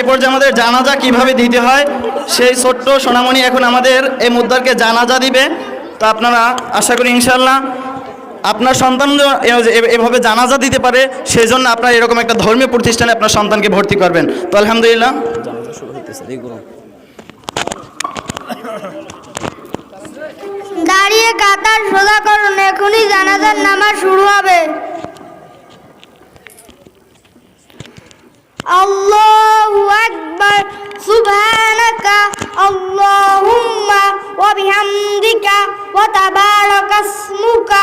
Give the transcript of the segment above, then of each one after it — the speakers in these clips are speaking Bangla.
এ পর্যায়ে আমাদের জানাজা কীভাবে দিতে হয়, সেই ছোট্ট সোনামণি এখন আমাদের এই মুদ্রাকে জানাজা দিবে। তো আপনারা আশা করি ইনশাল্লাহ আপনার সন্তান এভাবে জানাজা দিতে পারে সেই জন্য আপনার এরকম একটা ধর্মীয় প্রতিষ্ঠানে আপনার সন্তানকে ভর্তি করবেন। তো আলহামদুলিল্লাহ। দাঁড়িয়ে কাতার সোজা করুন, এখনই জানাজার নামাজ শুরু হবে। আল্লাহু আকবার সুবহানাকা আল্লাহুম্মা ওয়া বিহামদিকা ওয়া তাবারাকা ইসমুকা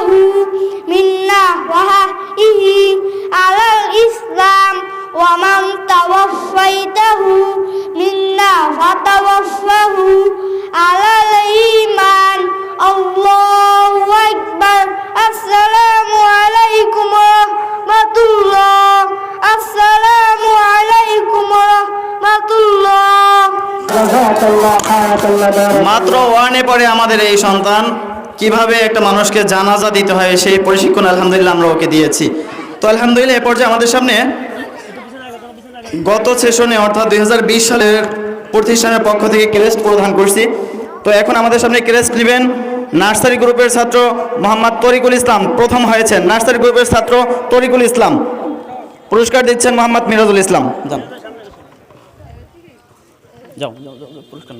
أحييته منا وحيه على الإسلام ومن توفيته منا فتوفه على الإيمان الله أكبر السلام عليكم ورحمة الله السلام عليكم ورحمة الله মাত্র ওয়ানে পরে আমাদের এই সন্তান কীভাবে একটা মানুষকে জানাজা দিতে হয় সেই প্রশিক্ষণ আলহামদুলিল্লাহ আমরা ওকে দিয়েছি। তো আলহামদুলিল্লাহ এ পর্যায়ে আমাদের সামনে গত সেশনে অর্থাৎ দুই হাজার বিশ সালের প্রতিষ্ঠানের পক্ষ থেকে ক্রেস্ট প্রদান করছি। তো এখন আমাদের সামনে ক্রেস্ট নেবেন নার্সারি গ্রুপের ছাত্র মোহাম্মদ তরিকুল ইসলাম। প্রথম হয়েছেন নার্সারি গ্রুপের ছাত্র তরিকুল ইসলাম। পুরস্কার দিচ্ছেন মোহাম্মদ মিরাজুল ইসলাম। যান যাও পুরস্কার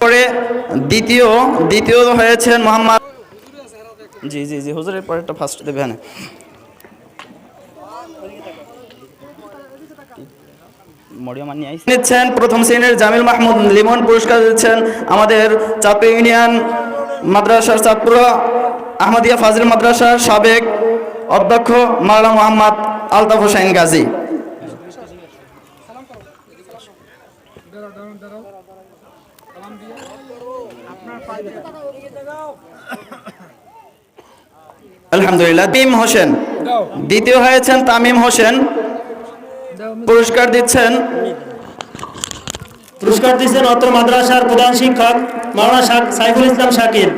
পরে দ্বিতীয় দ্বিতীয় হয়েছেন মোহাম্মদ জি জি জি, হুজুরের পরে একটা ফার্স্ট দেবে হ্যাঁ নিচ্ছেন, প্রথম শ্রেণির জামিল মাহমুদ লিমন পুরস্কার দিচ্ছেন আমাদের চাপড়ি ইউনিয়ন মাদ্রাসার চাঁদপুর আহমদিয়া ফাজিল মাদ্রাসার সাবেক অধ্যক্ষ মাওলানা মোহাম্মদ আলতাফ হোসেন গাজী। আলহামদুলিল্লাহ তিম হোসেন। দ্বিতীয় হয়েছেন তামিম হোসেন। পুরস্কার দিচ্ছেন। পুরস্কার দিচ্ছেন অত্র মাদ্রাসার প্রধান শিক্ষক মাওলানা শাক- সাইফুল ইসলাম শাকির।